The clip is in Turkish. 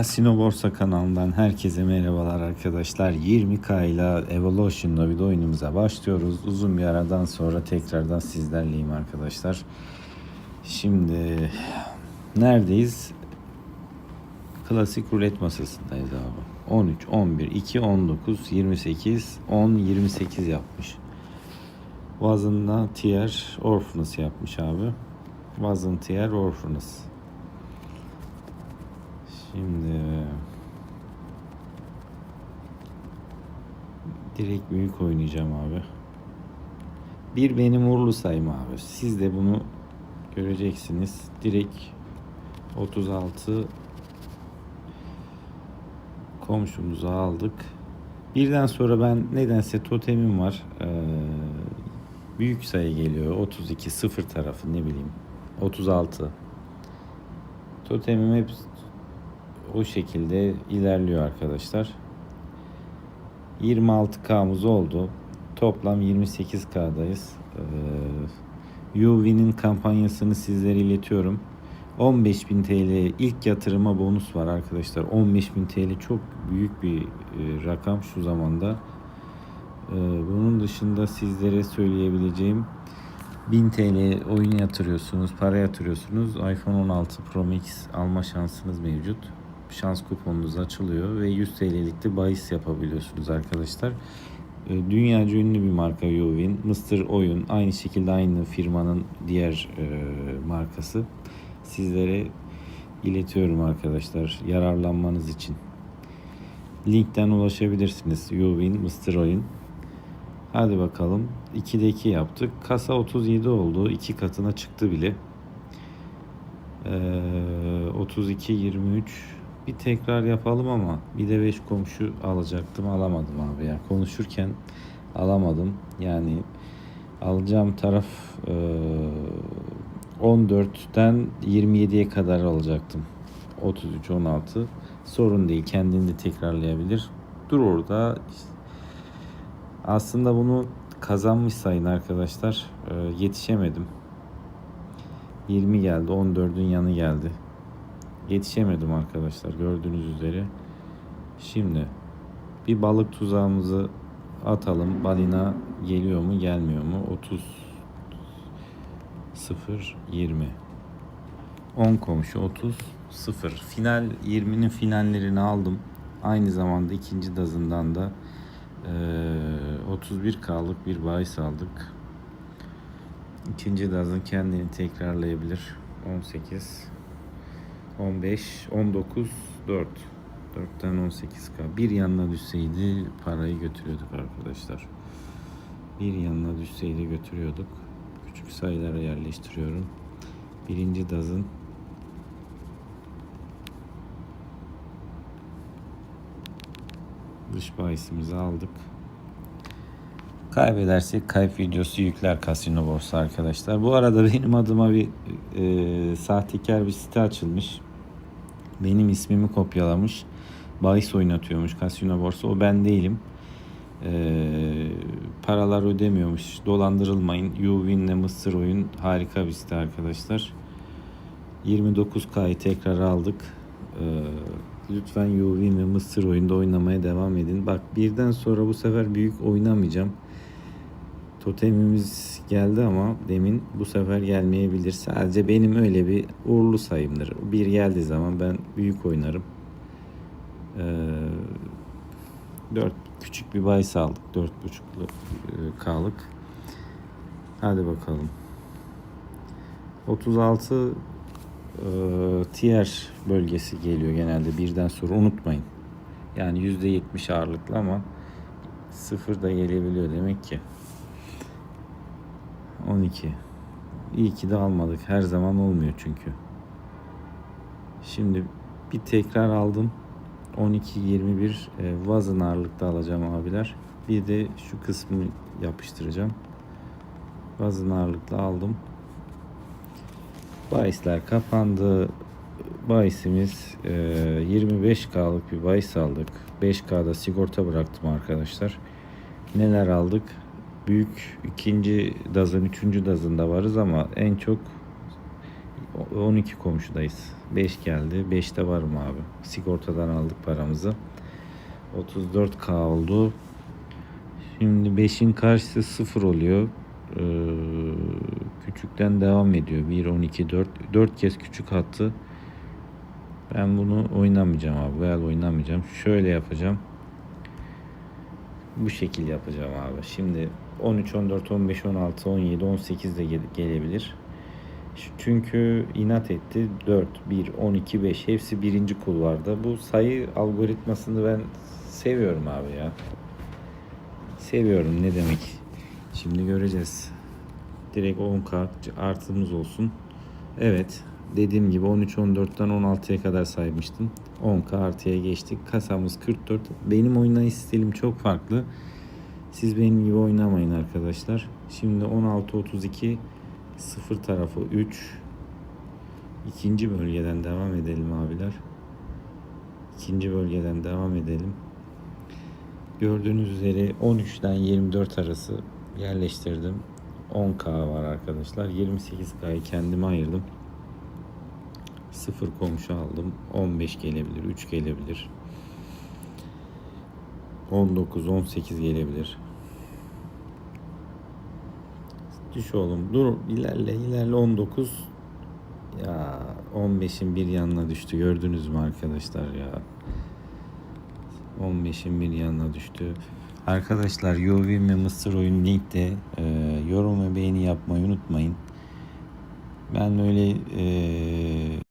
Kasino Borsa kanalından herkese merhabalar arkadaşlar. 20K ile Evolution'da bir de oyunumuza başlıyoruz. Uzun bir aradan sonra tekrardan sizlerleyim arkadaşlar. Şimdi neredeyiz? Klasik rulet masasındayız abi. 13, 11, 2, 19, 28, 10, 28 yapmış. Vazında tier orphanus yapmış abi. Vazın tier orphanus. Şimdi direkt büyük oynayacağım abi. Bir benim uğurlu sayım abi. Siz de bunu göreceksiniz. Direkt 36 komşumuzu aldık. Birden sonra ben nedense totemim var. Ee, büyük sayı geliyor. 32 sıfır tarafı ne bileyim. 36 Totemim hep o şekilde ilerliyor arkadaşlar. 26K'mız oldu. Toplam 28K'dayız. Ee, UV'nin kampanyasını sizlere iletiyorum. 15.000 TL ilk yatırıma bonus var arkadaşlar. 15.000 TL çok büyük bir e, rakam şu zamanda. Ee, bunun dışında sizlere söyleyebileceğim 1000 TL oyun yatırıyorsunuz, para yatırıyorsunuz. iPhone 16 Pro Max alma şansınız mevcut. Şans kuponunuz açılıyor ve 100 TL'lik de bahis yapabiliyorsunuz arkadaşlar. Ee, Dünyaca ünlü bir marka Yovin. Mr. Oyun aynı şekilde aynı firmanın diğer e, markası. Sizlere iletiyorum arkadaşlar yararlanmanız için. Linkten ulaşabilirsiniz. Yovin, Mr. Oyun. Hadi bakalım. 2'de 2 yaptık. Kasa 37 oldu. 2 katına çıktı bile. Ee, 32 23 bir tekrar yapalım ama bir de 5 komşu alacaktım alamadım abi ya konuşurken alamadım yani alacağım taraf e, 14'ten 27'ye kadar alacaktım 33 16 sorun değil kendini de tekrarlayabilir dur orada aslında bunu kazanmış sayın arkadaşlar. Ee, yetişemedim. 20 geldi. 14'ün yanı geldi. Yetişemedim arkadaşlar gördüğünüz üzere. Şimdi bir balık tuzağımızı atalım. Balina geliyor mu gelmiyor mu? 30 0 20 10 komşu 30 0 final 20'nin finallerini aldım. Aynı zamanda ikinci dazından da ee, 31K'lık bir bahis aldık. İkinci dazın kendini tekrarlayabilir. 18 15 19 4 4'ten 18K. Bir yanına düşseydi parayı götürüyorduk arkadaşlar. Bir yanına düşseydi götürüyorduk. Küçük sayılara yerleştiriyorum. Birinci dazın dış bahisimizi aldık. Kaybedersek kayıp videosu yükler kasino borsa arkadaşlar. Bu arada benim adıma bir e, sahtekar bir site açılmış. Benim ismimi kopyalamış. Bahis oynatıyormuş kasino borsa. O ben değilim. E, paralar ödemiyormuş. Dolandırılmayın. Uwin'le Mısır oyun harika bir site arkadaşlar. 29K'yı tekrar aldık. E, lütfen Yuvin ve Mısır oyunda oynamaya devam edin. Bak birden sonra bu sefer büyük oynamayacağım. Totemimiz geldi ama demin bu sefer gelmeyebilir. Sadece benim öyle bir uğurlu sayımdır. Bir geldiği zaman ben büyük oynarım. Ee, 4 küçük bir bahis aldık. 4.5 K'lık. Hadi bakalım. 36 e, tier bölgesi geliyor genelde birden sonra unutmayın. Yani %70 ağırlıklı ama sıfır da gelebiliyor demek ki. 12. İyi ki de almadık. Her zaman olmuyor çünkü. Şimdi bir tekrar aldım. 12 21 e, vazın ağırlıkta alacağım abiler. Bir de şu kısmı yapıştıracağım. Vazın ağırlıklı aldım. Bahisler kapandı. Bahisimiz e, 25K'lık bir bahis aldık. 5K'da sigorta bıraktım arkadaşlar. Neler aldık? Büyük ikinci dazın, üçüncü dazında varız ama en çok O- 12 komşudayız. 5 geldi. 5'te varım abi. Sigortadan aldık paramızı. 34k oldu. Şimdi 5'in karşısı 0 oluyor. Ee, küçükten devam ediyor. 1, 12, 4. 4 kez küçük attı. Ben bunu oynamayacağım abi. Veya oynamayacağım. Şöyle yapacağım. Bu şekil yapacağım abi. Şimdi 13, 14, 15, 16, 17, 18 de gele- gelebilir. Çünkü inat etti. 4, 1, 12, 5 hepsi birinci kulvarda. Bu sayı algoritmasını ben seviyorum abi ya. Seviyorum ne demek. Şimdi göreceğiz. Direkt 10k artımız olsun. Evet. Dediğim gibi 13-14'ten 16'ya kadar saymıştım. 10k artıya geçtik. Kasamız 44. Benim oynayış stilim çok farklı. Siz benim gibi oynamayın arkadaşlar. Şimdi 16-32 0 tarafı 3. İkinci bölgeden devam edelim abiler. İkinci bölgeden devam edelim. Gördüğünüz üzere 13'ten 24 arası yerleştirdim. 10k var arkadaşlar. 28k'yı kendime ayırdım. 0 komşu aldım. 15 gelebilir, 3 gelebilir. 19, 18 gelebilir. Düş oğlum. Dur ilerle ilerle 19. Ya 15'in bir yanına düştü. Gördünüz mü arkadaşlar ya? 15'in bir yanına düştü. Arkadaşlar UV ve Mısır oyun linkte e, yorum ve beğeni yapmayı unutmayın. Ben öyle e,